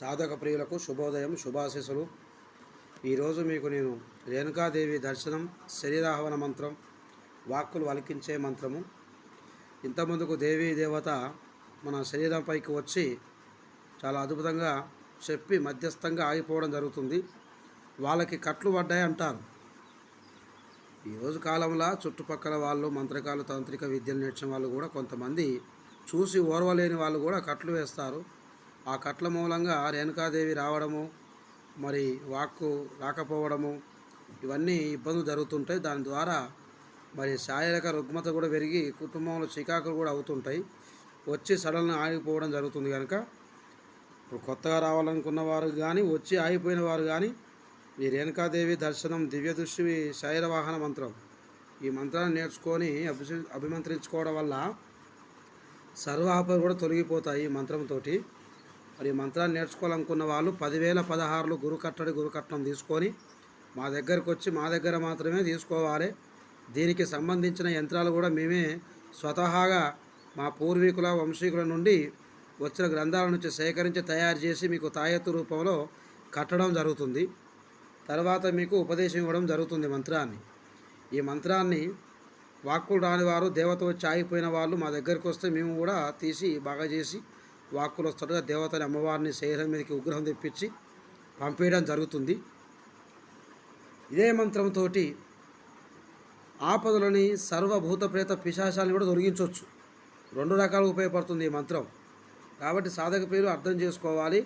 సాధక ప్రియులకు శుభోదయం శుభాశీసులు ఈరోజు మీకు నేను రేణుకాదేవి దర్శనం శరీరాహవన మంత్రం వాక్కులు వలికించే మంత్రము. ఇంతముందుకు దేవీ దేవత మన శరీరంపైకి వచ్చి చాలా అద్భుతంగా చెప్పి మధ్యస్థంగా ఆగిపోవడం జరుగుతుంది. వాళ్ళకి కట్లు పడ్డాయి అంటారు. ఈరోజు కాలంలో చుట్టుపక్కల వాళ్ళు మంత్రకాలు తాంత్రిక విద్యలు నేర్చిన వాళ్ళు కూడా కొంతమంది చూసి ఓర్వలేని వాళ్ళు కూడా కట్లు వేస్తారు. ఆ కట్ల మూలంగా రేణుకాదేవి రావడము మరి వాక్కు రాకపోవడము ఇవన్నీ ఇబ్బందులు జరుగుతుంటాయి. దాని ద్వారా మరి శారీరక రుగ్మత కూడా పెరిగి కుటుంబంలో చికాకులు కూడా అవుతుంటాయి. వచ్చి సడన్గా ఆగిపోవడం జరుగుతుంది కనుక ఇప్పుడు కొత్తగా రావాలనుకున్న వారు కానీ వచ్చి ఆగిపోయిన వారు కానీ ఈ రేణుకాదేవి దర్శనం దివ్య దృష్టి శైర వాహన మంత్రం. ఈ మంత్రాన్ని నేర్చుకొని అభి అభిమంత్రించుకోవడం వల్ల సర్వాపలు కూడా తొలగిపోతాయి ఈ మంత్రంతోటి మరి మంత్రాన్ని నేర్చుకోవాలనుకున్న వాళ్ళు పదివేల పదహారులు గురు కట్టడి గురు కట్నం తీసుకొని మా దగ్గరకు వచ్చి మా దగ్గర మాత్రమే తీసుకోవాలి. దీనికి సంబంధించిన యంత్రాలు కూడా మేమే స్వతహాగా మా పూర్వీకుల వంశీకుల నుండి వచ్చిన గ్రంథాల నుంచి సేకరించి తయారు చేసి మీకు తాయెత్తు రూపంలో కట్టడం జరుగుతుంది. తర్వాత మీకు ఉపదేశం ఇవ్వడం జరుగుతుంది మంత్రాన్ని. ఈ మంత్రాన్ని వాక్కులు రాని వారు దేవత వచ్చి ఆగిపోయిన వాళ్ళు మా దగ్గరికి వస్తే మేము కూడా తీసి బాగా చేసి వాక్కులు వస్తాడుగా దేవతని అమ్మవారిని శరీరం మీదకి ఉగ్రహం తెప్పించి పంపేయడం జరుగుతుంది. ఇదే మంత్రంతో ఆపదలని సర్వభూత ప్రేత పిశాచాలను కూడా తొలగించవచ్చు. రెండు రకాలుగా ఉపయోగపడుతుంది ఈ మంత్రం. కాబట్టి సాధక పేరు అర్థం చేసుకోవాలి.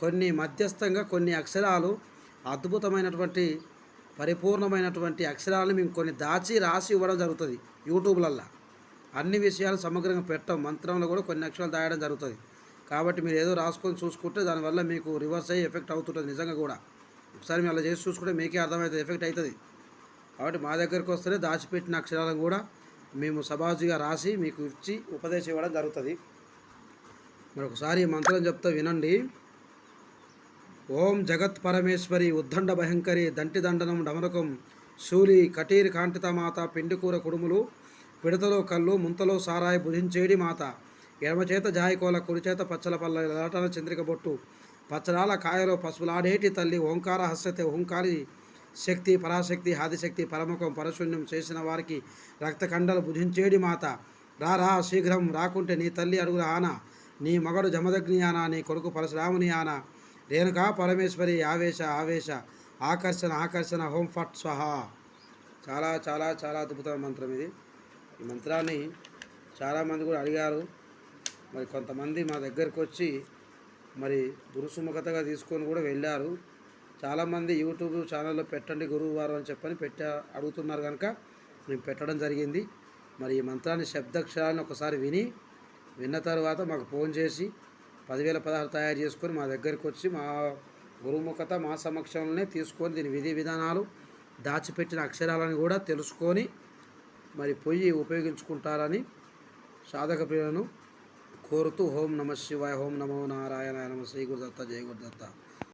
కొన్ని మధ్యస్థంగా కొన్ని అక్షరాలు అద్భుతమైనటువంటి పరిపూర్ణమైనటువంటి అక్షరాలను మేము కొన్ని దాచి రాసి ఇవ్వడం జరుగుతుంది యూట్యూబ్లల్లో. అన్ని విషయాలు సమగ్రంగా పెట్టడం మంత్రంలో కూడా కొన్ని అక్షరాలు దాయడం జరుగుతుంది. కాబట్టి మీరు ఏదో రాసుకొని చూసుకుంటే దానివల్ల మీకు రివర్స్ అయ్యి ఎఫెక్ట్ అవుతుంటుంది నిజంగా కూడా. ఒకసారి మీరు అలా చేసి చూసుకుంటే మీకే అర్థమవుతుంది ఎఫెక్ట్ అవుతుంది కాబట్టి మా దగ్గరికి వస్తేనే దాచిపెట్టిన అక్షరాలను కూడా మేము సబాజుగా రాసి మీకు ఇచ్చి ఉపదేశం ఇవ్వడం జరుగుతుంది. మరి ఒకసారి మంత్రం చెప్తా వినండి. ఓం జగత్ పరమేశ్వరి ఉద్దండ భయంకరి దంటి దండనం డమరకం శూలి కటీరి కాంటిత మాత పిండికూర కుడుములు పిడతలో కళ్ళు ముంతలో సారాయి భుజించేడి మాత. ఎడమ చేత జాయికోల కుడి చేత పచ్చల పల్ల లాటన చంద్రిక బొట్టు పచ్చడాల కాయలో పసుపులాడేటి తల్లి ఓంకార హస్యతే ఓంకారి శక్తి పరాశక్తి ఆదిశక్తి పరముఖం పరశూన్యం చేసిన వారికి రక్తఖండలు భుజించేడి మాత. రా రా శీఘ్రం రాకుంటే నీ తల్లి అడుగుల ఆన నీ మగడు జమదగ్ని ఆనా నీ కొడుకు పరశురాముని ఆన. రేణుకా పరమేశ్వరి ఆవేశ ఆవేశ ఆకర్షణ ఆకర్షణ హోం ఫట్ స్వహా. చాలా చాలా చాలా అద్భుతమైన మంత్రం ఇది. ఈ మంత్రాన్ని చాలామంది కూడా అడిగారు. మరి కొంతమంది మా దగ్గరికి వచ్చి మరి గురుసుముఖతగా తీసుకొని కూడా వెళ్ళారు. చాలామంది యూట్యూబ్ ఛానల్లో పెట్టండి గురువువారు అని చెప్పని పెట్టా అడుగుతున్నారు కనుక మేము పెట్టడం జరిగింది. మరి ఈ మంత్రాన్ని శబ్దాక్షరాలను ఒకసారి విని విన్న తర్వాత మాకు ఫోన్ చేసి పదివేల పదహారు తయారు చేసుకొని మా దగ్గరికి వచ్చి మా గురుముఖత మా సమక్షంలోనే తీసుకొని దీని విధి విధానాలు దాచిపెట్టిన అక్షరాలను కూడా తెలుసుకొని మరి పొయ్యి ఉపయోగించుకుంటారని సాధక ప్రియులను खोरतु होम नमः शिवाय होम नमो नारायण नमः श्री गुरुदत्ता जय गुरुदत्ता।